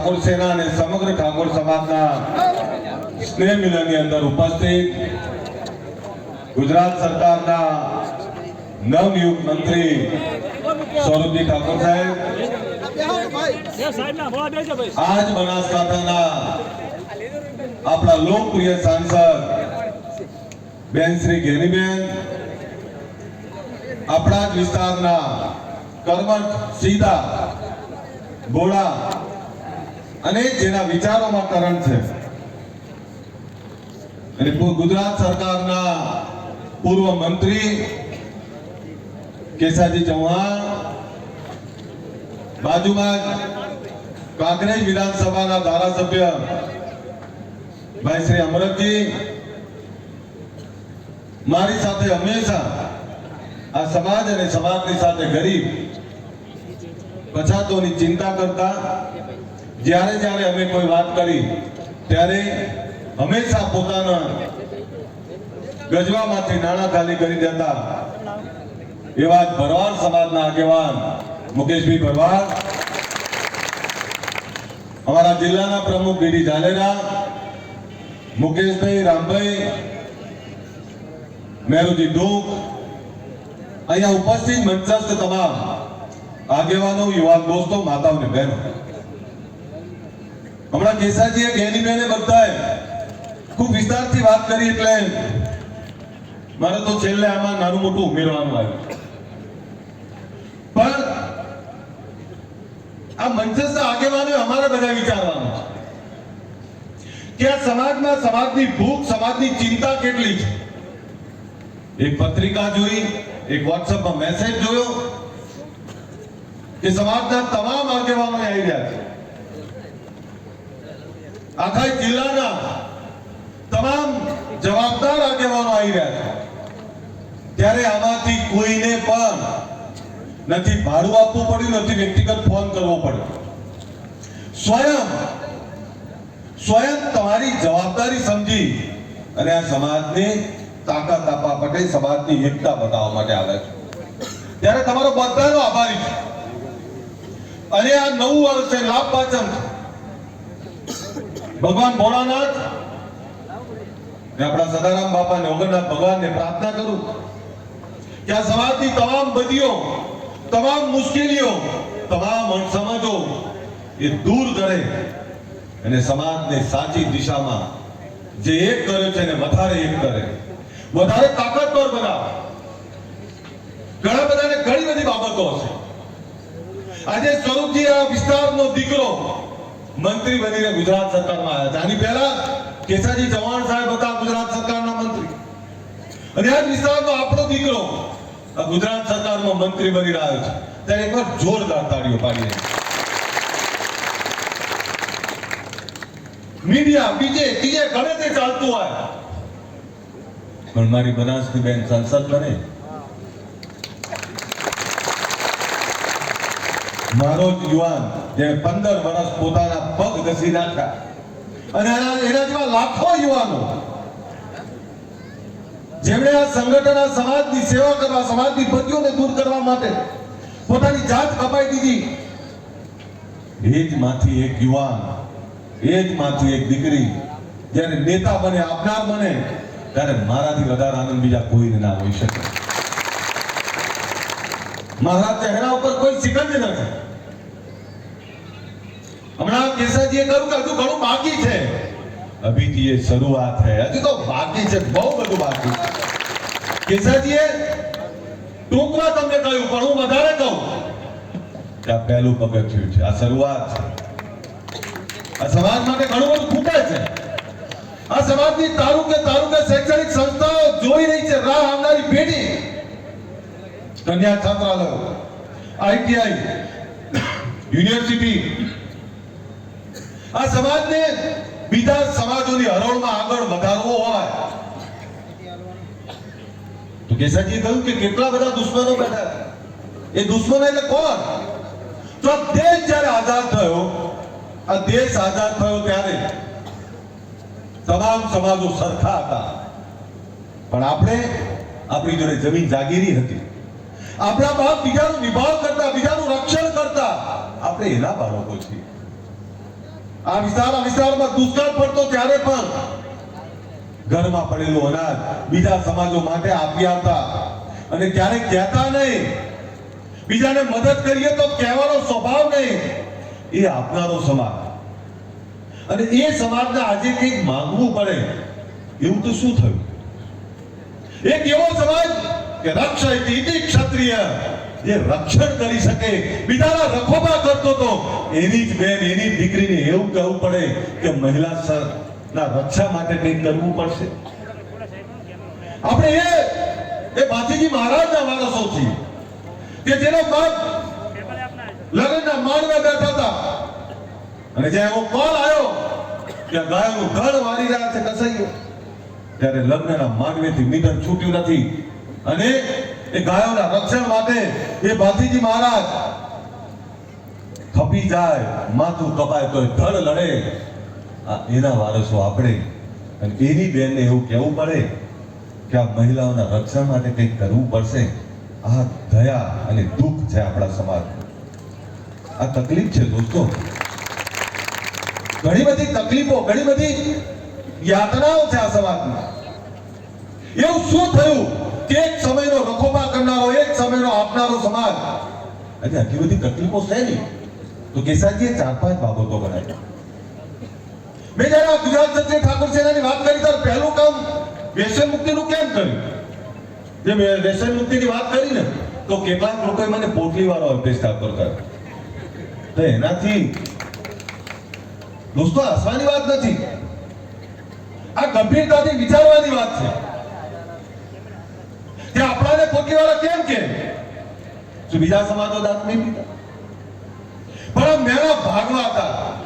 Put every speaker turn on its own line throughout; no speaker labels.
ઠાકોર સેના અને સમગ્ર ઠાકોર સમાજના સ્નેહ મિલનની અંદર ઉપસ્થિત ગુજરાત સરકારના નવનિયુક્ત મંત્રી સ્વરૂપજી ઠાકોર સાહેબ. આજ બનાસકાંઠાના આપણા લોકપ્રિય સાંસદ બેન શ્રી ગેનીબેન, આપણા જ વિસ્તારના કર્મઠ સીધા ભોળા અને જેના વિચારોમાં કરંટ છે. અને ગુજરાત સરકારના પૂર્વ મંત્રી કેસાજી ચૌહાણ, બાજુમાં કાંકરેજ વિધાનસભાના ધારાસભ્ય ભાઈ શ્રી અમરતજી, મારી સાથે હંમેશા આ સમાજ અને સમાજની સાથે ગરીબ, પછાતોની ચિંતા કરતા જ્યારે જ્યારે અમે કોઈ વાત કરી, ત્યારે હંમેશા પોતાના ગજવામાંથી નાણાં ખાલી કરી દેતા. એવા ભરવાડ સમાજના આગેવાન મુકેશભાઈ ભરવાડ, અમારા જિલ્લાના પ્રમુખ ડીડી ઝાલેરા મુકેશભાઈ રામભાઈ, મેરુજી ડૂક અહીંયા ઉપસ્થિત મંચસ્થ તમામ આગેવાનો, યુવાન દોસ્તો, માતાઓને બહેનો. હમણાં કેસાજીએ ગેની બેને બધાએ ખૂબ વિસ્તારથી વાત કરી એટલે મારે તો છેલ્લે આમાં નાનું મોટું ઉમેરવાનું આવ્યું. પણ આ મંચસ્થ આગેવાનો અમારે બધા વિચારવાનું કે આ સમાજમાં સમાજની ભૂખ, સમાજની ચિંતા કેટલી છે? એક પત્રિકા જોઈ, એક વોટ્સઅપમાં મેસેજ જોયો કે સમાજના તમામ આગેવાનો આવી રહ્યા છે. આખા જિલ્લાના તમામ જવાબદાર આગેવાનો આવી રહ્યા છે. ત્યારે આમાંથી કોઈને પણ નથી ભાડું આપવું પડ્યું, નથી વ્યક્તિગત ફોન કરવો પડ્યો. સ્વયં સ્વયં તમારી જવાબદારી સમજી અને આ સમાજને તાકાત આપવા માટે, સમાજની એકતા બતાવવા માટે આવે છે. ત્યારે તમારો બધાનો આભારી છે. અને આ નવું વર્ષે લાભ પાચમ છે ભગવાન ભોળાનાથ. ને આપણા સદારામ બાપા ને ઓગણનાથ ભગવાનને પ્રાર્થના કરું કે આ સમાજની તમામ બદીઓ, તમામ મુશ્કેલીઓ, તમામ અણસમજો એ દૂર કરે અને સમાજને સાચી દિશામાં જે એક કર્યો છે એને વધારે એક કરે. વધારે તાકાતવર બનાવે. ઘણા બધાને ઘણી બધી બાબતો હશે. આજે સ્વરૂપજી આ વિસ્તારનો દીકરો મંત્રી બનીને ગુજરાત સરકારમાં આવ્યા હતા. આની પહેલા કેસાજી ચૌહાણ સાહેબ હતા ગુજરાત સરકારના મંત્રી. અને આ વિસ્તારનો આપણો દીકરો ગુજરાત સરકારમાં મંત્રી બની રહ્યો છે. ત્યારે એકવાર જોરદાર તાળીઓ પાડીએ મીડિયા, બીજે, ત્રીજે ગમે તે ચાલતું હોય. પણ મારી બનાસની બેન સંસદ બને. મારો યુવાન, જેણે પંદર વર્ષ પોતાના પગ ઘસી નાખ્યા. અને એના જેવા લાખો યુવાનો, જેમણે આ સંગઠન સમાજની સેવા કરવા, સમાજની બદીઓને દૂર કરવા માટે પોતાની જાત કપાઈ દીધી. એ જ માંથી એક યુવાન એ જ માંથી એક દીકરી, જ્યારે નેતા બને, આપનાર બને, ત્યારે મારાથી વધારે આનંદ બીજા કોઈને ના હોઈ શકે. મારા ચહેરા ઉપર કોઈ સિકંજ નથી હમણાં કેસાજીએ કહ્યું કે હજુ ઘણું બાકી છે. અભી એ શરૂઆત છે હજુ તો બાકી છે, બહુ બધું બાકી છે. કેસાજીએ ટૂંકમાં તમને કહ્યું, પણ હું વધારે કહું. કે આ પહેલું પગથિયું છે, આ શરૂઆત છે. આ સમાજ માટે ઘણું બધું ખૂટે છે. આ સમાજની તાલુકે તાલુકે શૈક્ષણિક સંસ્થાઓ જોઈ રહી છે, રાહ આવનારી પેઢી. કન્યા છાત્રાલય આઈટીઆઈ, યુનિવર્સિટી. આ સમાજને બીજા સમાજોની હરોળમાં આગળ વધારવો હોય. તો કેસાજી કહ્યું કે કેટલા બધા દુશ્મનો બેઠા એ દુશ્મનો એટલે કોણ? તો દેશ જ્યારે આઝાદ થયો, આ દેશ આઝાદ થયો ત્યારે તમામ સમાજો સરખા હતા. પણ આપણે આપણી જોડે જમીન જાગીરી હતી. આપણા બાપ બીજાનો નિભાવ કરતા, બીજાનું રક્ષણ કરતા, આપણે એના બાળકો છીએ. આ વિસ્તાર, આ વિસ્તારમાં દુષ્કાળ પડતો ત્યારે પણ? ઘરમાં પડેલું અનાજ બીજા સમાજો માટે આપી આવતા અને ક્યારેક કહેતા નહીં. બીજાને મદદ કરીએ તો કહેવાનો સ્વભાવ નહીં. એ આપનારો સમાજ. અને એ સમાજને આજે કંઈક માંગવું પડે. એવું તો શું થયું? એક એવો સમાજ કે રક્ષ ઇતિ ક્ષત્રિય, જે રક્ષણ કરી શકે બીજાના રખોબા કરતો તો, એની જ બેન, એની દીકરીને એવું કહેવું પડે કે મહિલા સર ના રક્ષા માટે કંઈક કરવું પડશે. આપણે એ એ ભાતીજી મહારાજના વારસો છીએ, કે જેનો બાપ લગ્નના માંડવા બેઠા હતા. અને જ્યાં એવો કોલ આવ્યો કે ગાયનું ગળ વારી રહ્યા છે, કસાઈઓ. ત્યારે લગ્નના માંડવેથી મીટર છૂટ્યું નથી. અને એ ગાયોના રક્ષણ માટે એ ભાતીજી મહારાજ, ખપી જાય, માથું કપાય તો ધડ લડે. એના વારસો આપણે. અને એની બેનને એવું કહેવું પડે કે આ મહિલાઓના રક્ષણ માટે કંઈક કરવું પડશે. આ દયા અને દુઃખ છે આપણા સમાજ આ તકલીફ છે દોસ્તો. ઘણી બધી તકલીફો, ઘણી બધી યાતનાઓ છે આ સમાજમાં. એવું શું થયું? કે એક સમયનો રખોપા કરનારો, એક સમયનો આપનારો સમાજ. આજે આટલી બધી તકલીફો છે નહીં તો કેસાજીએ ચાર પાંચ બાબતો બનાવી. મેં જયારે ગુજરાત ક્ષત્રિય ઠાકોર સેનાની વાત કરી, ત્યારે પહેલું કામ વ્યસન મુક્તિનું કેમ કર્યું? જે મેં વ્યસન મુક્તિની વાત કરી ને, તો કેટલાક લોકોએ મને પોટલી વાળો અભ્યાસ ઠાકોર કર્યો તો એનાથી, દોસ્તો, હસવાની વાત નથી. આ ગંભીરતાથી વિચારવાની વાત છે. કે આપણાને પોટલીવાળા કેમ કે? જો બીજા સમાજો દાંત નહીં પીતા. પણ આ મેળા ભાગવા હતા.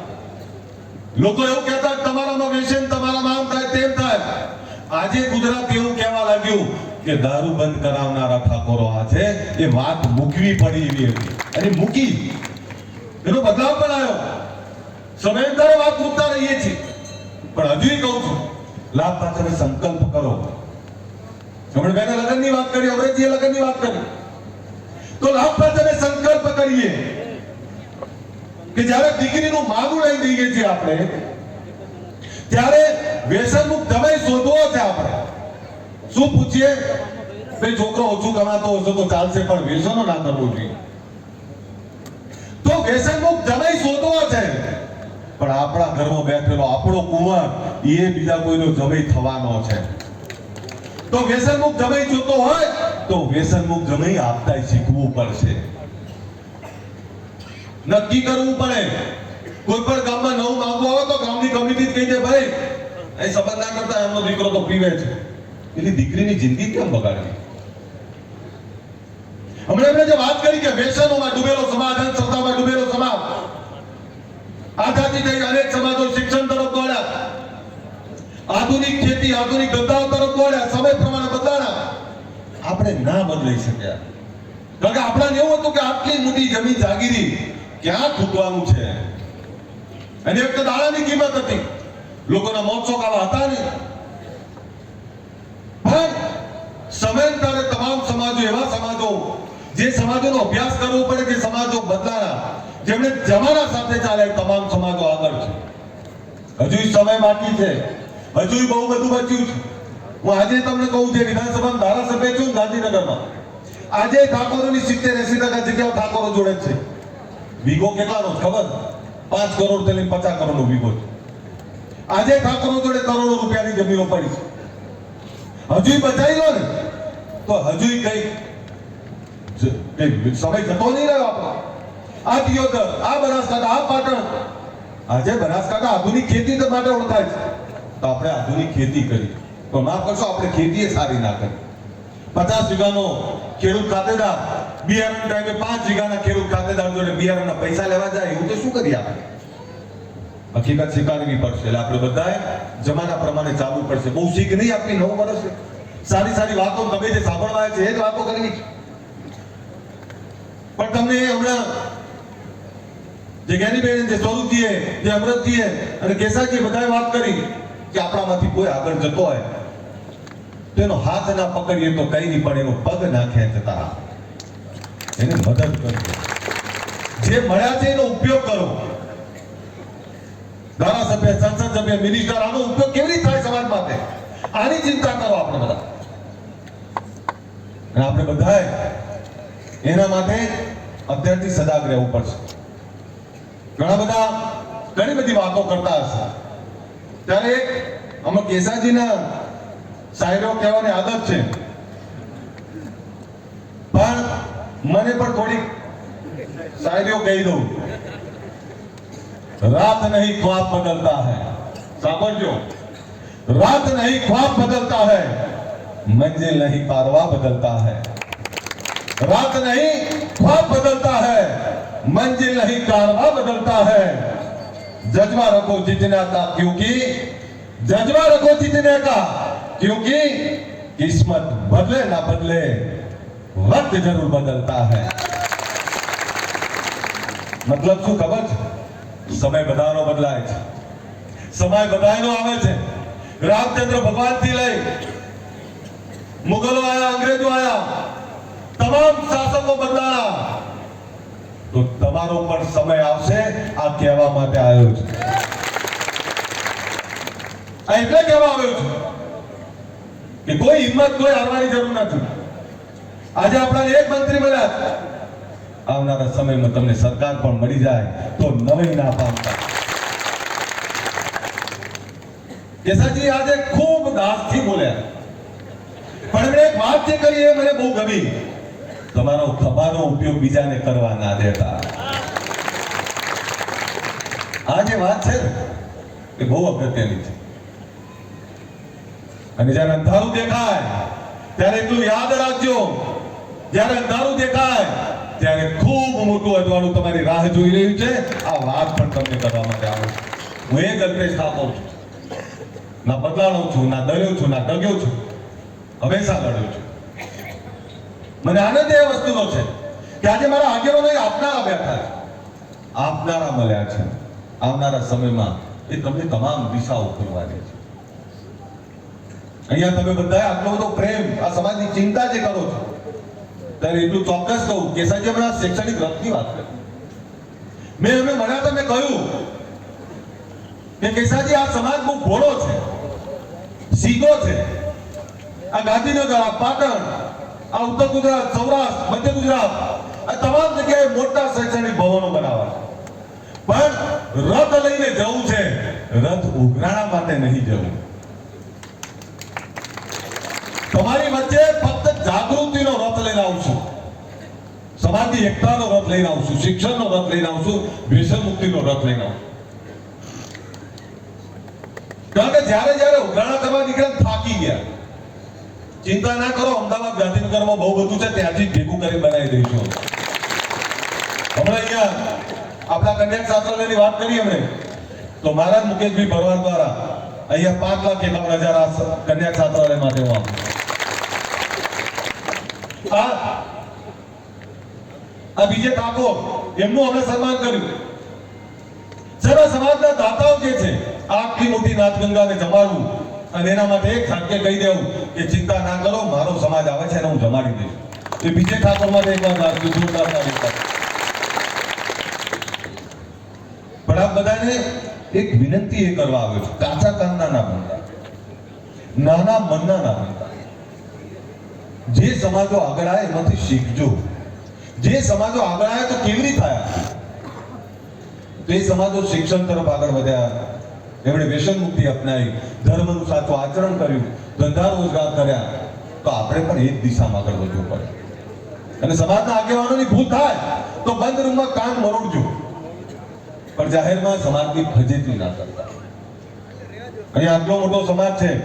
લોકો એવું કહેતા તમારામાં વ્યસન તમારામાં આમ થાય, તેમ થાય. આજે ગુજરાત એવું કહેવા લાગ્યું કે દારૂ બંધ કરાવનારા ઠાકોરો આ છે એ વાત મૂકવી પડી એવી હતી. અને મૂકી. એનો બદલાવ પણ આવ્યો. સમયાંતરે વાત મૂકતા રહીએ છીએ. પણ હજુ કહું છું લાભ પાછળ સંકલ્પ કરો. હમણાં બેને લગ્નની વાત કરી અમરેજીએ લગ્નની વાત કરી. તો લાભ પ્રથમે સંકલ્પ કરીએ કે જ્યારે દીકરીનું માગું લઈ દઈએ છીએ આપણે, ત્યારે વ્યસન દવાઈ શોધવો છે આપણે. શું પૂછીએ? ભાઈ છોકરો ઓછું કમાતો હશે તો ચાલશે, પણ વ્યસનો ના કરવું જોઈએ. તો વ્યસન મુક્ત જમાઈ શોધવો છે. પણ આપણા ઘરમાં બેઠેલો આપણો કુંવર, એ બીજા કોઈનો જમાઈ થવાનો છે. તો વ્યસનમુક્ત જમાઈ જોતો હોય તો વ્યસનમુક્ત જમાઈ આપતા શીખવું પડશે. નક્કી કરવું પડે. કોઈ પણ ગામમાં નવું માંગવું આવે તો ગામની કમિટી કહી દે, ભાઈ, અહીં સંબંધ ના કરતા એમનો દીકરો તો પીવે છે. એની દીકરીની જિંદગી કેમ બગાડવી? હમણાં એમણે જે વાત કરી કે વ્યસનોમાં ડૂબેલો સમાજ અંધશ્રદ્ધામાં ડૂબેલો સમાજ. આઝાદી થઈ અનેક સમાજો આધુનિક ખેતી, આધુનિક ધંધાઓ તરફ દોડ્યા સમય પ્રમાણે બદલાણા આપણે ના બદલાઈ શક્યા. કારણ કે આપણાને એવું હતું કે આટલી મોટી જમીન જાગીરી ક્યાં ખૂટવાનું છે. અને એક તો દાણાની કિંમત હતી. લોકોના મોત ચોકાવા હતા નહીં. પણ સમયાંતરે તમામ સમાજો, એવા સમાજો, જે સમાજોનો અભ્યાસ કરવો પડે જે સમાજો બદલાયા જેમણે જમાના સાથે ચાલે તમામ સમાજો આગળ છે. હજુ સમય બાકી છે. હજુ બહુ બધું બચ્યું છે. હું આજે તમને કહું જે વિધાનસભામાં ધારાસભ્ય છું, ગાંધીનગરમાં. આજે ઠાકોરોની સિત્તેર એસી ટકા જગ્યાઓ ઠાકોરો જોડે છે. વીગો કેટલાનો છે, ખબર? પાંચ કરોડથી પચાસ કરોડ નો વીગો છે. આજે ઠાકોરો જોડે કરોડો રૂપિયાની જમીનો પડી છે. હજુ બચાવી લો ને, તો હજુ કઈ સમય જતો નહીં રહ્યો આપણો. આ દિયોદર આ બનાસકાંઠા, આ પાટણ. આજે બનાસકાંઠા આધુનિક ખેતી માટે ઓળખાય છે. તો આપણે આધુનિક ખેતી કરી. તો ના કરશો, આપણે ખેતી સારી ના કરી. પચાસ વીઘાનો ખેડૂત ખાતેદાર, બિયારણ ટાઈમે પાંચ વીઘાના ખેડૂત ખાતેદાર જોડે બિયારણના પૈસા લેવા જાય એવું તો શું કરીએ આપણે? હકીકત સ્વીકારવી પડશે. એટલે આપણે બધાએ જમાના પ્રમાણે ચાલવું પડશે. બહુ શીખ નહીં આપણી નવું વર્ષ. સારી સારી વાતો તમે જે સાંભળવા છે, એ જ વાતો કરવી પણ તમને હમણાં જે જ્ઞાનીબેન, જે સ્વરૂપજીએ, જે અમૃતજીએ અને કેસાજીએ બધાએ વાત કરી. કે આપણામાંથી કોઈ આગળ જતો હોય, તેનો હાથ ના પકડીએ તો કઈ નહીં પણ એનો પગ ના ખેંચતા. એને મદદ કરો જે મળ્યા છે એનો ઉપયોગ કરો. ધારાસભ્ય સંસદ સભ્ય મિનિસ્ટર આનો ઉપયોગ કેવી રીતે થાય સમાજ માટે? આની ચિંતા કરો આપણે બધા. અને આપણે બધાએ એના માટે અત્યારથી સજાગ રહેવું પડશે. ઘણા બધા ઘણી બધી વાતો કરતા હશે. ત્યારે એક અમે કેસાજીના શાયરો કહેવાની આદત છે પણ મને પણ થોડીક શાયરીઓ કહી દઉં रात नहीं ख्वाब बदलता है सामझो रात नहीं ख्वाब बदलता है मंजिल नहीं कारवा बदलता है रात नहीं ख्वाब बदलता जज्बा रखो जीतने का क्योंकि जज्बा रखो जीतने का क्योंकि किस्मत बदले ना बदले वक्त जरूर बदलता है મતલબ શું ખબર છે સમય બધાનો બદલાય છે સમય બધાનો આવે છે રામચંદ્ર ભગવાન થી લઈ મુગલો આયા અંગ્રેજો આયા તમામ શાસકો બદલાયા તો તમારો પણ સમય આવશે આ કહેવા માટે આવ્યો છે. આ એટલે કહેવા આવ્યો છું કે કોઈ હિંમત, કોઈ હારવાની જરૂર નથી. આજે આપણા એક મંત્રી મળ્યા આવનારા સમયમાં તમને સરકાર પણ મળી જાય તો નવી ના પામતા. કેસાજી આજે ખૂબ દાસથી બોલ્યા. પણ એમણે એક વાત જે કરી એ મને બહુ ગમી. તમારો ખભાનો ઉપયોગ બીજાને કરવા ના દેતા. આ જે વાત છે એ બહુ અગત્યની છે. અને જ્યારે અંધારું દેખાય, ત્યારે એટલું યાદ રાખજો, જ્યારે અંધારું દેખાય, ત્યારે ખૂબ મોટું અજવાળું તમારી રાહ જોઈ રહ્યું છે. આ વાત પણ તમને કરવા માટે આવું હું એક અલ્પેશ ઠાકોર છું. ના બદલાણો છું, ના દર્યો છું, ના ડગ્યો છું. હંમેશા લડ્યો છું. મને આનંદ એ વસ્તુનો છે કે આજે મારા આગેવાનો આપનારા બેઠા છે. આપનારા મળ્યા છે. આવનારા સમયમાં એ તમને તમામ દિશાઓ ખોલવાની છે. અહીંયા તમે બધા આટલો બધો પ્રેમ, આ સમાજની ચિંતા જે કરો છો, ત્યારે એટલું ચોક્કસ કહું કેસાજી હમણાં શૈક્ષણિક રથની વાત કરી. મેં અમે મળ્યા હતા મેં કહ્યું કે કેસાજી આ સમાજ બહુ ભોળો છે, સીધો છે. આ ગાંધીનગર, આ પાટણ આ ઉત્તર ગુજરાત, સૌરાષ્ટ્ર, મધ્ય ગુજરાત, આ તમામ જગ્યાએ મોટા શૈક્ષણિક ભવનો બનાવવા છે. પણ રથ લઈને જવું છે, રથ ઉઘરાણા માટે નહીં જવું. તમારી વચ્ચે ફક્ત જાગૃતિનો રથ લઈને આવશું સમાજની એકતાનો રથ લઈને આવશું શિક્ષણનો રથ લઈને આવશું વ્યસન મુક્તિનો રથ લઈને આવશું કારણ કે જ્યારે જ્યારે ઉઘરાણા કરવા નીકળ્યા થાકી ગયા. ચિંતા ના કરો, અમદાવાદ ગાંધીનગરમાં બહુ બધું છે, ત્યાંથી ભેગું કરી બનાવી દઈશું. હમણાં અહીંયા આપણા કન્યા છાત્રાલયની વાત કરી અમે તો મહારાજ મુકેશભાઈ ભરવાડ દ્વારા અહીંયા પાંચ લાખ એકાવન હજાર આ કન્યા છાત્રાલય માટે આ આ બીજે ઠાકોર, એમનું અમે સન્માન કર્યું. સર્વ સમાજના દાતાઓ જે છે આખી મોટી નાથગંગાને જમાડવું. અને એના માટે એક ઝાટકે કહી દેવું કે ચિંતા ના કરો મારો સમાજ આવે છે એને હું જમાડી દઈશ. એ બીજે ઠાકોર માટે એક નાચજો, જોરદાર પણ આ બધાને એક વિનંતી એ કરવા આવ્યો છું કાચા કાનના ના ભણતા નાના મનના ના ભણતા જે સમાજો આગળ આવે એમાંથી શીખજો. જે સમાજો આગળ આવે તો કેવી રીતે થયા તો સમાજો શિક્ષણ તરફ આગળ વધ્યા. એમણે વ્યસન મુક્તિ અપનાવી, ધર્મનું સાચું આચરણ કર્યું ધંધા રોજગાર કર્યા. તો આપણે પણ એ જ દિશામાં આગળ વધવું પડે. અને સમાજના આગેવાનોની ભૂલ થાય, તો બંધ રૂમમાં કાન મરોડજો. પણ જાહેરમાં સમાજની ફજેતી ના કરતા. અહીંયા આટલો મોટો સમાજ છે.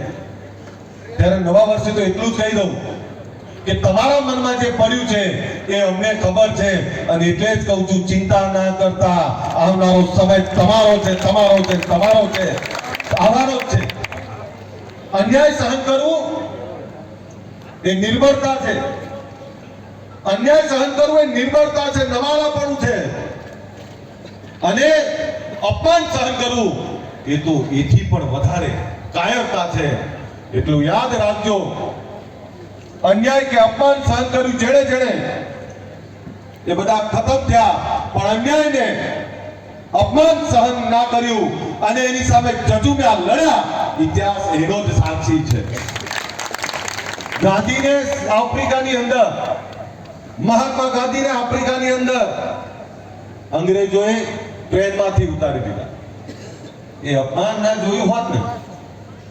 ત્યારે નવા વર્ષે તો એટલું જ કહી દઉં. કે તમારા મનમાં જે પડ્યું છે, એ અમને ખબર છે. અને એટલે જ કહું છું, ચિંતા ના કરતા આવનારો સમય તમારો છે તમારો છે તમારો છે. આવવાનો જ છે. અન્યાય સહન કરવું, એ નિર્ભરતા છે. અન્યાય સહન કરવું એ નિર્ભરતા છે નવાલાપણું છે. અને અપમાન સહન કરવું, એ તો એથી પણ વધારે કાયરતા છે. એટલું યાદ રાખજો અન્યાય કે અપમાન સહન કર્યું જેણે જેણે, એ બધા ખતમ થયા. પણ અન્યાયને અપમાન સહન ના કર્યું અને એની સામે જજુમ્યા લડ્યા. ઇતિહાસ એનો જ સાક્ષી છે. ગાંધીને આફ્રિકાની અંદર, મહાત્મા ગાંધીને આફ્રિકાની અંદર અંગ્રેજોએ ટ્રેનમાંથી ઉતારી દીધા. એ અપમાન ના જોયું હોત ને,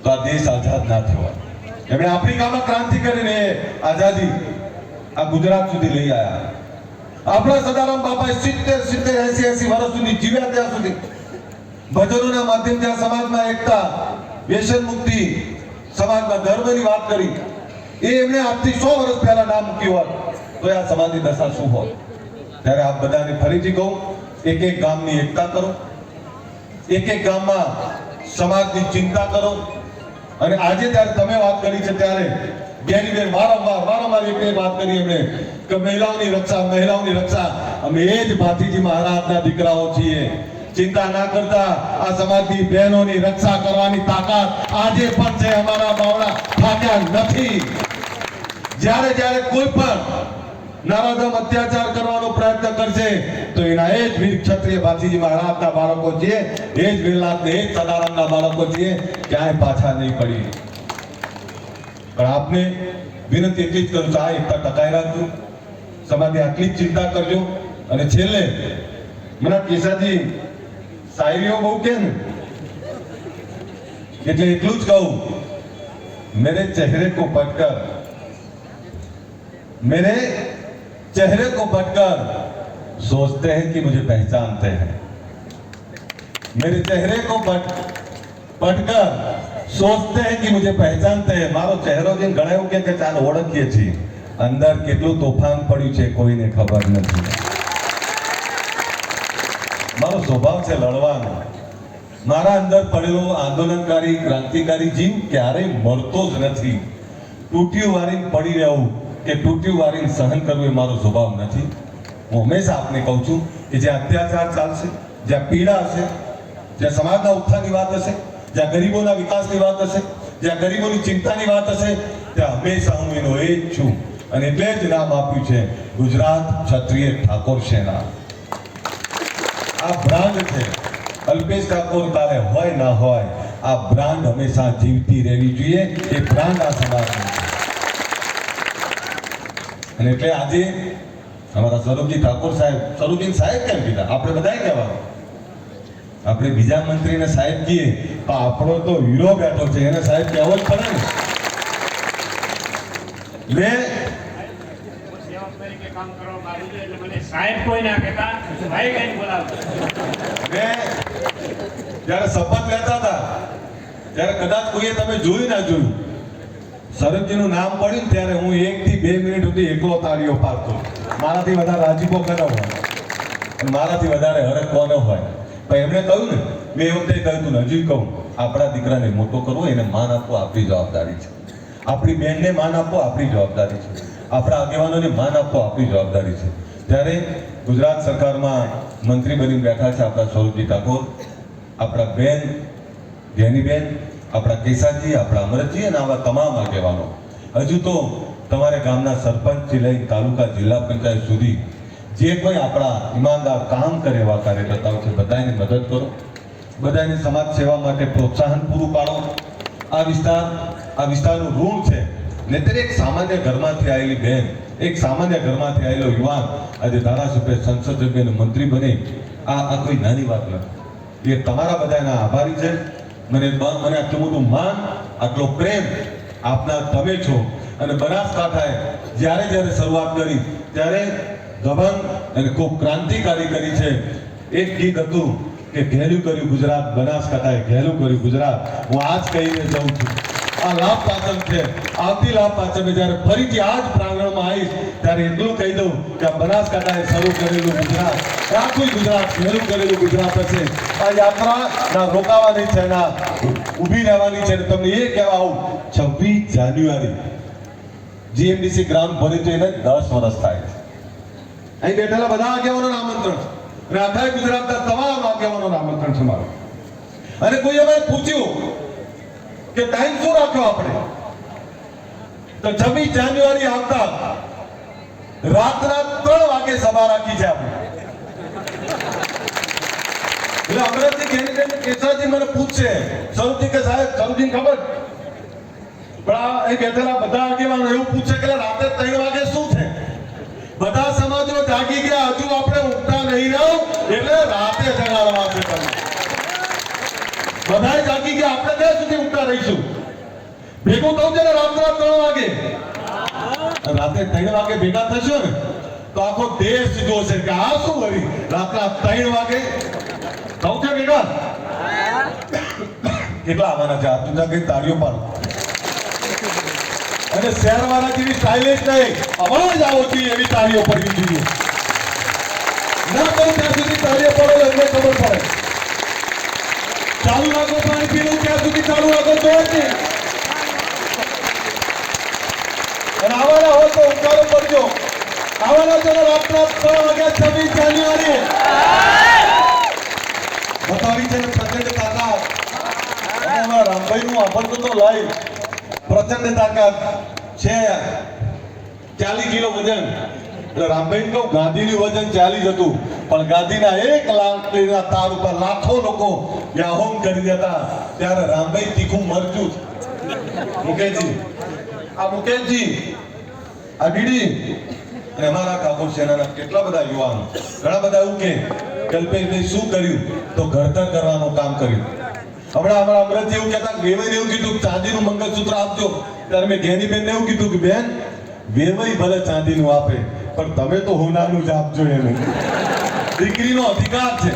તો આ દેશ આઝાદ ના થયો. એમણે આફ્રિકામાં ક્રાંતિ કરીને આઝાદી આ ગુજરાત સુધી લઈ આવ્યા આપણા સદારામ બાપા સિત્તેર સિત્તેર, એસી એસી વર્ષ સુધી જીવ્યા ત્યાં સુધી. ભજનોના માધ્યમથી આ સમાજમાં એકતા, વ્યસન મુક્તિ, સમાજમાં ધર્મની વાત કરી. એ એમણે આજથી સો વર્ષ પહેલા નામ મૂક્યું હોત, તો આ સમાજની દશા શું હોત? ત્યારે આપ બધાને ફરીથી કહું, એક એક ગામની એકતા કરો. એક એક ગામમાં સમાજની ચિંતા કરો. અને આજે ત્યારે તમે વાત કરી છે ત્યારે જ્ઞાનીબેન વારંવાર વારંવાર એક એક વાત કરી એમણે કે મહિલાઓની રક્ષા મહિલાઓની રક્ષા. અમે એ જ ભાતીજી મહારાજના દીકરાઓ છીએ. ચિંતા ના કરતા આ સમાજની બહેનોની રક્ષા કરવાની તાકાત આજે પણ છે અમારા બાવડા થાક્યા નથી. જ્યારે જ્યારે કોઈ પણ નરાધમ અત્યાચાર કરવાનો પ્રયત્ન કરશે, તો એના એ જ વીર ક્ષત્રિય ભાતીજી મહારાજના બાળકો છે એ જ વીરનાથ એ જ સદારામના બાળકો છે ક્યાંય પાછા નહીં પડી પણ આપને વિનંતી એટલી જ કરું આ એકતા ટકાઈ રાખજો. સમાજની આટલી જ ચિંતા કરજો. અને છેલ્લે, મને કેસાજી, શાયરીઓ બહુ કે એટલે એટલું જ કહું, મેરે ચહેરે કો પટકર मेरे चेहरे को पटकर सोचते हैं कि मुझे पहचानते हैं मेरे चेहरे को पट पटकर सोचते हैं कि मुझे पहचानते हैं મારો ચહેરો જેમ ગણાયું કે કે ચાલ ઓળખીએ છીએ અંદર કેટલું તોફાન પડ્યું છે કોઈને ખબર નથી મારો સ્વભાવ છે લડવાનો મારા અંદર પડેલો આંદોલનકારી ક્રાંતિકારી જીવ ક્યારેય મળતો જ નથી તૂટ્યું વારીને પડી રહેવું કે તૂટ્યું વારીને સહન કરવું એ મારો સ્વભાવ નથી. હું હંમેશા આપને કહું છું કે જ્યાં અત્યાચાર ચાલશે, જ્યાં પીડા હશે, જ્યાં સમાજના ઉત્થાનની વાત હશે, જ્યાં ગરીબોના વિકાસની વાત હશે, જ્યાં ગરીબોની ચિંતાની વાત હશે, ત્યાં હંમેશા હું એનો એ જ છું. અને એટલે જ નામ આપ્યું છે ગુજરાત ક્ષત્રિય ઠાકોર સેના. આ બ્રાન્ડ છે. અલ્પેશ ઠાકોર તારે હોય ના હોય, આ બ્રાન્ડ હંમેશા જીવતી રહેવી જોઈએ. એ બ્રાન્ડ આ સમાજની અને એટલે આજે અમારા સ્વરૂપજી ઠાકોર સાહેબ સ્વરૂપજી સાહેબ કેમ કીધા? આપણે બધાએ કહેવાનું. આપણે બીજા મંત્રીને સાહેબ કહીએ તો આપણો તો હીરો બેઠો છે. એને સાહેબ કહેવો જ પડે ને. મેં જ્યારે શપથ લેતા હતા, ત્યારે કદાચ કોઈએ તમે જોયું ના જોયું. શરદજીનું નામ પડ્યું ત્યારે હું એકથી બે મિનિટ સુધી એકલો તાળીઓ પાડતો. મારાથી વધારે રાજીપો કર્યો હોય. મારાથી વધારે હરખ કોનો હોય. પણ એમણે કહ્યું ને બે વખતે કહ્યું તું હજી કહું, આપણા દીકરાને મોટો કરવો એને માન આપવું આપણી જવાબદારી છે. આપણી બહેનને માન આપવો આપણી જવાબદારી છે. આપણા આગેવાનોને માન આપવો આપણી જવાબદારી છે. ત્યારે ગુજરાત સરકારમાં મંત્રી બની બેઠા છે આપણા સ્વરૂપજી ઠાકોર. આપણા બેન જેનીબેન આપણા કેસાજી, આપણા અમરતજી અને આવા તમામ આગેવાનો હજુ તો તમારે ગામના સરપંચથી લઈ તાલુકા જિલ્લા પંચાયત સુધી જે કોઈ આપણા ઈમાનદાર કામ કરે એવા કાર્યકર્તાઓ છે બધાને મદદ કરો. બધાને સમાજ સેવા માટે પ્રોત્સાહન પૂરું પાડો. આ વિસ્તાર, આ વિસ્તારનું ઋણ છે. નહીતર એક સામાન્ય ઘરમાંથી આવેલી બહેન એક સામાન્ય ઘરમાંથી આવેલો યુવાન આજે ધારાસભ્ય, સંસદ સભ્ય મંત્રી બને. આ આ કોઈ નાની વાત નથી. એ તમારા બધાના આભારી છે. મને મને આટલું મોટું માન, આટલો પ્રેમ આપના તમે છો. અને બનાસકાંઠાએ જ્યારે જ્યારે શરૂઆત કરી, ત્યારે દબંગ અને ખૂબ ક્રાંતિકારી કરી છે. એક ગીત હતું કે, ઘેલું કર્યું ગુજરાત, બનાસકાંઠાએ ઘેલું કર્યું ગુજરાત. હું આજ કહીને જાઉં છું. આ લાભ પાચન છે. આવતી લાભ પાચમે જ્યારે ફરીથી આ જ પ્રાંગણમાં આવીશ, ત્યારે એટલું કહી દઉં કે આ બનાસકાંઠાએ શરૂ કરેલું ગુજરાત, આખું ગુજરાત શરૂ કરેલું ગુજરાત હશે. આ યાત્રા ના રોકાવાની છે ના ઊભી રહેવાની છે તમને એ કહેવા આવું, છવ્વીસ જાન્યુઆરી, જીએમડીસી ગ્રાઉન્ડ ભરી તો એને દસ વર્ષ થાય અહીં બેઠેલા બધા આગેવાનોને આમંત્રણ અને આખા ગુજરાતના તમામ આગેવાનોને આમંત્રણ છે મારું. અને કોઈ હવે પૂછ્યું કે ટાઈમ શું રાખ્યો આપણે. તો છવ્વીસ જાન્યુઆરી આવતા રાતના ત્રણ વાગે સભા રાખી છે આપણે. અમરેલી કેન્ડિડેટ કેસાજી મને પૂછશે સૌથી કે સાહેબ સૌથી ખબર? પણ એ બેઠેલા બધા આગેવાનો એવું પૂછે કે રાતે ત્રણ વાગે શું છે? બધા સમાજો જાગી ગયા, હજુ આપણે ઉઠતા નહીં રહ્યો એટલે રાતે જગાડવા છે તમને બધાય જાગી ગયા. આપણે ક્યાં સુધી ઉઠતા રહીશું? ભેગું થવું છે ને રાત્રે ત્રણ વાગે? રાતે ત્રણ વાગે ભેગા થશો ને, તો આખો દેશ જોશે કે આ શું વળી રાત્રે ત્રણ વાગે. થવું છે ભેગા? કેટલા આવવાના છે? ઊંચા કરી તાળીઓ પાડો અને શહેરવાળા જેવી સ્ટાઇલિશ નહીં. અવાજ આવો જોઈએ એવી તાળીઓ પડવી જોઈએ ના કહું ત્યાં સુધી તાળીઓ પડો એટલે ખબર પડે. ચાલુ રાખો પાણી પીવું ત્યાં સુધી ચાલુ રાખો તો જ નહીં. આવવાના હોય તો ઉકાળો પડજો આવવાના તો રાતના ત્રણ વાગ્યા છવ્વીસ જાન્યુઆરી બતાવી છે પ્રચંડ તાકાત. અમારા રામભાઈનું વાપરતું તો લાઈવ. પ્રચંડ તાકાત છે. ચાલીસ કિલો વજન. એટલે રામભાઈ કહું, ગાંધીનું વજન ચાલીસ હતું. પણ ગાંધીના એક લાખના તાર ઉપર લાખો લોકો વ્યાહોમ કરી દેતા. ત્યારે રામભાઈ તીખું મરચું મુકેશજી. આ મુકેશજી. આ બીડી અને અમારા કાપોર સેનાના કેટલા બધા યુવાનો. ઘણા બધા એવું કે, કલ્પેશભાઈ શું કર્યું? તો ઘડતર કરવાનું કામ કર્યું. હમણાં અમારા અમરતજી એવું કહેતા વેવાઈને એવું કીધું ચાંદીનું મંગળસૂત્ર આપજો. ત્યારે મેં જ્ઞાનીબેનને એવું કીધું કે, બેન, વેવાઈ ભલે ચાંદીનું આપે, પણ તમે તો હોનાનું જ આપજો એને. દીકરીનો અધિકાર છે.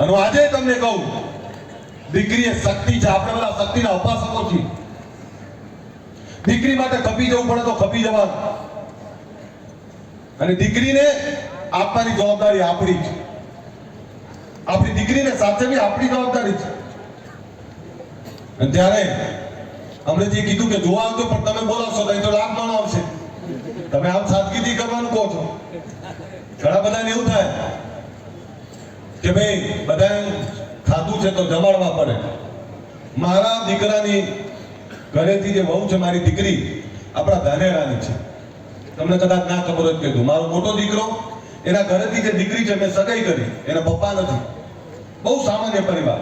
અને આજે તમને કહું દીકરી એ શક્તિ છે. આપણે બધા શક્તિના ઉપાસકો છીએ. દીકરી માટે ખપી જવું પડે તો ખપી જવાનું. અને દીકરીને આપવાની જવાબદારી આપણી છે આપણી દીકરીને સાચવવી આપણી જવાબદારી છે અને ત્યારે અમને જે કીધું કે જોવા આવજો, પણ તમે બોલાવશો, નહીં તો લાભ માણો આવશે. તમે આમ સાદગીથી કરવાનું કહો છો. ઘણા બધાને એવું થાય કે ભાઈ બધા ખાધું છે તો જમાડવા પડે. મારા દીકરાની ઘરેથી જે વહુ છે મારી દીકરી, આપણા ધાનેરાની છે. તમને કદાચ ના ખબર જ કીધું મારો મોટો દીકરો, એના ઘરેથી જે દીકરી છે મેં સગાઈ કરી. એના પપ્પા નથી. બહુ સામાન્ય પરિવાર.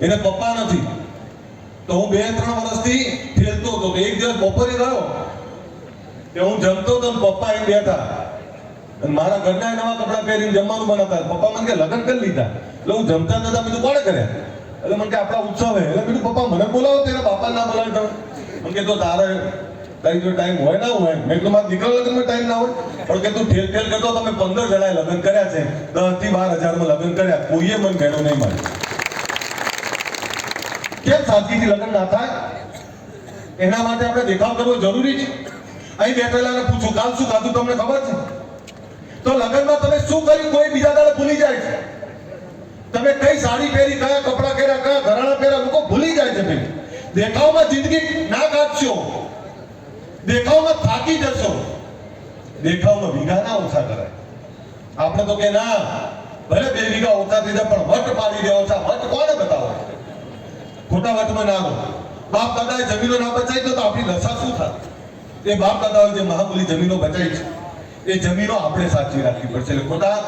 એને પપ્પા નથી. તો હું બે ત્રણ વર્ષથી ખેલતો હતો. એક દિવસ બપોરે ગયો કે હું જમતો હતો પપ્પા એમ બેઠા. મારા ઘરના નવા કપડાં પહેરીને જમવાનું બનાવતા પપ્પા મને કે, લગ્ન કરી લીધા. એટલે હું જમતા નતા બીજું કોણે કર્યા? એટલે મને કે, આપણા ઉત્સવ હે. એટલે બીજું પપ્પા, મને બોલાવો, તેના બાપા ના બોલાવે તમે. મને કે, તો તારે તારી જો ટાઈમ હોય ના હોય. મેં તો મારા દીકરા લગ્નમાં ટાઈમ ના હોય. પણ કે, તું ઠેલ ઠેલ કરતો તમે પંદર જણાએ લગ્ન કર્યા છે. દસથી બાર હજારમાં લગ્ન કર્યા. કોઈએ મને ભેણું નહીં મારે કેમ સાદગીથી લગ્ન ના થાય? એના માટે આપણે દેખાવ કરવો જરૂરી છે. અહીં બેઠેલાને પૂછું, કાલ શું ખાધું? તમને ખબર છે? તો લગ્નમાં તમે શું કર્યું? કોઈ બીજા દાડે ભૂલી જાય છે. તમે કઈ સાડી પહેરી, કયા કપડાં પહેર્યા, કયા ઘરાણા પહેર્યા, લોકો ભૂલી જાય છે ભાઈ. દેખાવમાં જિંદગી ના કાઢશો. દેખાવમાં થાકી જશો. દેખાવમાં વીઘા ના ઓછા કરાય. આપણે તો કે ના, ભલે બે વીઘા ઓછા થઈ જાય, પણ વટ પાડી દેવો છે વટ કોને બતાવો? ખોટા વટમાં ના રહો બાપ દાદાએ જમીનો ના બચાવી તો આપણી દશા શું થાય? એ બાપ દાદાઓ જે મહાબુલી જમીનો બચાવી છે. એ જમીનો આપણે સાચવી રાખવી પડશે. એટલે ખોટા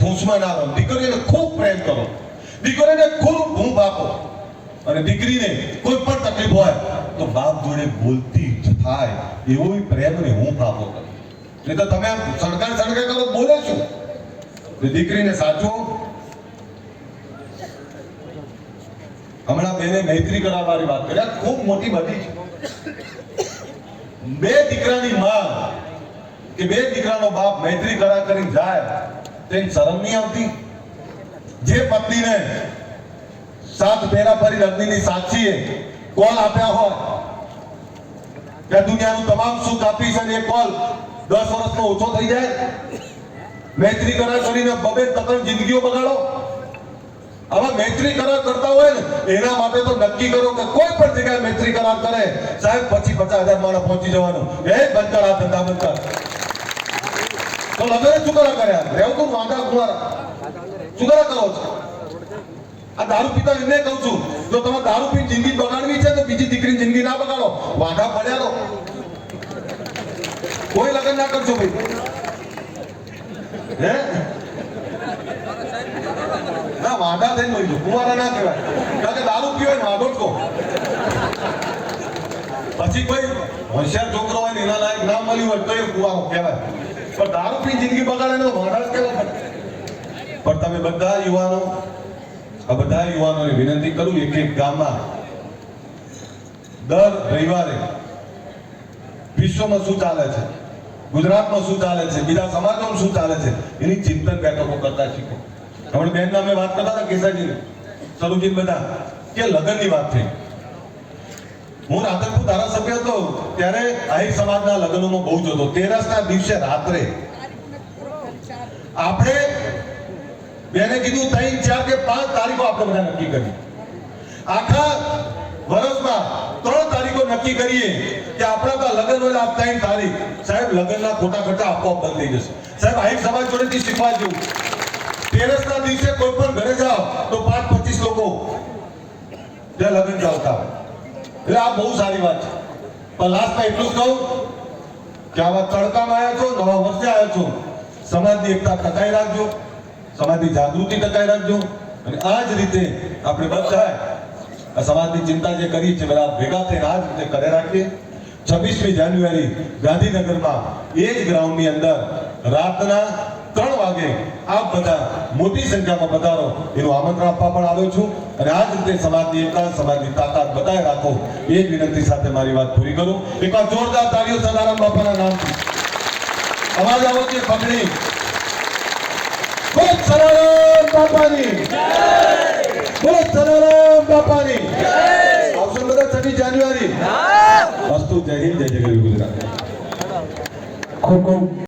ધૂસમાં ના રહો. દીકરીને ખૂબ પ્રેમ કરો. દીકરીને ખૂબ ભૂખ આપો. અને દીકરીને કોઈ પણ તકલીફ હોય, તો બાપ જોડે બોલતી થાય. એવો પ્રેમને પ્રેમ હું આપો કરું. નહીં તો તમે સણકાય સણકાય કરો, બોલો છો. દીકરીને સાચવો. હમણાં બેને મૈત્રી કરાવવાની વાત કરી. ખૂબ મોટી બધી છે. બે દીકરાની માં કે બે દીકરાનો બાપ મૈત્રી કરા કરી જાય તેને શરમ નહીં આવતી? જે પત્નીને સાત ફેરા ફરી લગ્નની સાક્ષીએ કોલ આપ્યા હોય, કે દુનિયાનું તમામ સુખ આપી છે એ કોલ દસ વર્ષનો ઓછો થઈ જાય? મૈત્રી કરા કરીને બબે તકન જિંદગીઓ બગાડો? હવે મૈત્રી કરાર કરતા હોય ને, એના માટે તો નક્કી કરો કે કોઈ પણ જગ્યાએ મૈત્રી કરાર કરે, સાહેબ, પછી પચાસ હજાર માણસ પહોંચી જવાનું. એ બંધ કર, આ ધંધા બંધ તો લગન ચુકારા કર્યા તું વાંધા કુમારા ચુકારા કરો છો. આ દારૂ પીતા એમને કહું છું. જો તમે દારૂ પી જિંદગી બગાડવી છે તો બીજી દીકરીની જિંદગી ના બગાડો. વાંધા પડ્યા રહો કોઈ લગન ના કરજો ભાઈ. હે? ના, વાંધા થઈને મરી કુમારા ના કહેવાય. કારણ કે દારૂ પીવાય ને વાંધો જ કહો. પછી કોઈ હોશિયાર છોકરો હોય એના લાયક ના મળ્યું હોય તો એ કુવારો કહેવાય. પણ દારૂ પી જિંદગી બગાડે ને કેવો પણ તમે બધા યુવાનો, આ બધા યુવાનોને વિનંતી કરું એક એક ગામમાં દર રવિવારે વિશ્વમાં શું ચાલે છે? ગુજરાતમાં શું ચાલે છે? બીજા સમાજમાં શું ચાલે છે? એની ચિંતન બેઠકો કરતા શીખો. હમણાં બેન અમે વાત કરતા હતા કેસાજી સરુજીન બધા, કે લગ્નની વાત થઈ. હું રાધનપુર ધારાસભ્ય હતો, ત્યારે આહિર સમાજના લગ્નોમાં બહુ જતો તેરસના દિવસે રાત્રે આપણે બેને કીધું, ત્રણ, ચાર કે પાંચ તારીખો આપણે બધા નક્કી કરી આખા વર્ષમાં ત્રણ તારીખો નક્કી કરીએ કે આપણા લગ્ન હોય આ ત્રણ તારીખ. સાહેબ, લગ્નના ખોટા ખર્ચા આપોઆપ બંધ થઈ જશે. સાહેબ, આહિર સમાજ જોડેથી શીખવા જેવું તેરસના દિવસે કોઈ પણ ઘરે જાઓ તો પાંચ, પચીસ લોકો ત્યાં લગ્ન ચાલતા હોય. એટલે આ બહુ સારી વાત છે. પણ લાસ્ટમાં એટલું જ કહું કે આવા તડકામાં આવ્યા છો, નવા વર્ષે આવ્યા છો, સમાજની એકતા ટકાઈ રાખજો, સમાજની જાગૃતિ ટકાઈ રાખજો અને આ જ રીતે આપણે બધા સમાજની ચિંતા જે કરી છે, બધા ભેગા થઈને આ જ રીતે કરે રાખીએ. છવ્વીસમી જાન્યુઆરી ગાંધીનગરમાં એ જ ગ્રાઉન્ડની અંદર રાતના ત્રણ વાગે આપ બધા મોટી સંખ્યામાં પધારો એનું આમંત્રણ આપવા પણ આવ્યો છું. અને આ જ રીતે સમાજની એકતા સમાજની તાકાત બતાવી રાખો. એ જ વિનંતી સાથે મારી વાત પૂરી કરું. એકવાર જોરદાર તાળીઓ સદારામ બાપાના નામથી. અવાજ આવો છે પગડી બોલ સદારામ બાપાની. બોલ સદારામ બાપાની. આવશે બધા છવ્વીસ જાન્યુઆરી. વસ્તુ જય હિન્દ જય જય ગુજરાત.
ખૂબ ખૂબ